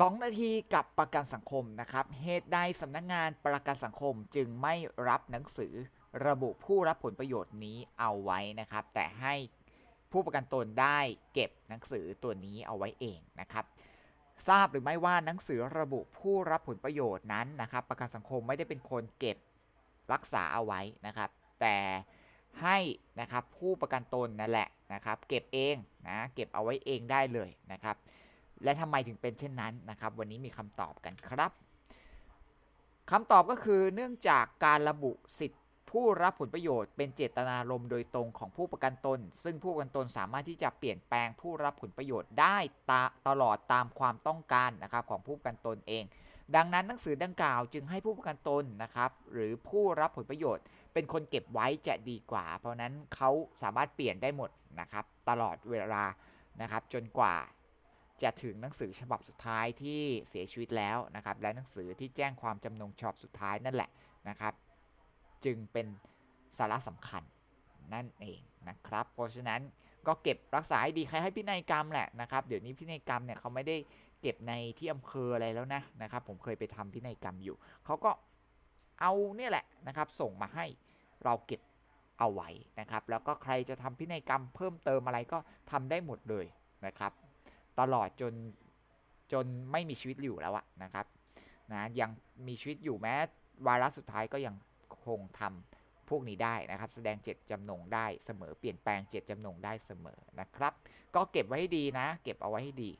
2 นาทีกับประกันสังคมนะครับ เหตุใดสำนักงานประกันสังคมจึงไม่รับหนังสือระบุผู้รับผลประโยชน์นี้เอาไว้นะครับ แต่ให้ผู้ประกันตนได้เก็บหนังสือตัวนี้เอาไว้เองนะครับ ทราบหรือไม่ว่าหนังสือระบุผู้รับผลประโยชน์นั้นนะครับ ประกันสังคมไม่ได้เป็นคนเก็บรักษาเอาไว้นะครับ แต่ให้นะครับผู้ประกันตนนั่นแหละนะครับ เก็บเองนะเก็บเอาไว้เองได้เลยนะครับ และทำไมถึงเป็นเช่นนั้นนะครับ วันนี้มีคำตอบกันครับคำตอบก็คือเนื่องจากการระบุสิทธิผู้รับผลประโยชน์เป็นเจตนารมณ์โดยตรงของผู้ประกันตน ซึ่งผู้ประกันตนสามารถที่จะเปลี่ยนแปลงผู้รับผลประโยชน์ได้ตตลอดตามความต้องการนะครับของผู้ประกันตนเอง ดังนั้นหนังสือดังกล่าวจึงให้ผู้ประกันตนนะครับ หรือผู้รับผลประโยชน์ เป็นคนเก็บไว้จะดีกว่า เพราะนั้นเขาสามารถเปลี่ยนได้หมดนะครับ ตลอดเวลานะครับ จนกว่า จะถึงหนังสือฉบับสุดท้ายที่เสียชีวิตแล้วนะครับและหนังสือที่แจ้งความจำนงฉบับสุดท้ายนั่นแหละนะครับ จึงเป็นสาระสำคัญนั่นเองนะครับ เพราะฉะนั้นก็เก็บรักษาให้ดีใครให้พินัยกรรมแหละนะครับ เดี๋ยวนี้พินัยกรรมเนี่ยเขาไม่ได้เก็บในที่อำเภออะไรแล้วนะนะครับ ผมเคยไปทำพินัยกรรมอยู่เขาก็เอาเนี่ยแหละนะครับ ส่งมาให้เราเก็บเอาไว้นะครับ แล้วก็ใครจะทำพินัยกรรมเพิ่มเติมอะไรก็ทำได้หมดเลยนะครับ ตลอดจนจนไม่มีชีวิตอยู่แล้วอะนะครับนะยังมีชีวิตอยู่แม้วาระสุดท้ายก็ยังคงทำพวกนี้ได้นะครับ แสดงเจตจำนงได้เสมอเปลี่ยนแปลงเจตจำนงได้เสมอนะครับ ก็เก็บไว้ให้ดีนะ เก็บเอาไว้ให้ดี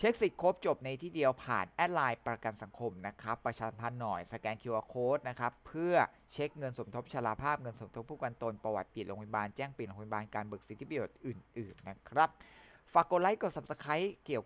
เช็คสิทธิ์ครบจบในที่เดียวผ่านแอดไลน์ประกันสังคมนะครับ ประชาสัมพันธ์หน่อยสแกน QR Code นะครับ เพื่อเช็คเงินสมทบชราภาพเงินสมทบผู้กันตนประวัติปิดโรงพยาบาลแจ้งปิดโรงพยาบาลการเบิกสิทธิประโยชน์อื่น ๆ นะครับ ฝากกดไลค์กด Subscribe เกี่ยว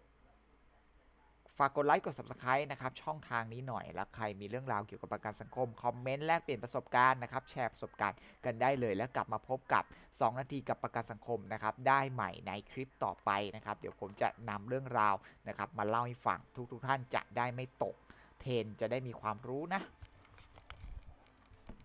ฝากกดไลค์กด Subscribe นะครับช่องทางนี้หน่อย แล้วใครมีเรื่องราวเกี่ยวกับประกันสังคม คอมเมนต์แลกเปลี่ยนประสบการณ์นะครับแชร์ประสบการณ์กันได้เลย แล้วกลับมาพบกับ 2 นาทีกับประกันสังคมนะครับได้ใหม่ในคลิปต่อไปนะครับเดี๋ยวผมจะนำเรื่องราวนะครับมาเล่าให้ฟังทุกๆท่านจะได้ไม่ตก เทนจะได้มีความรู้นะ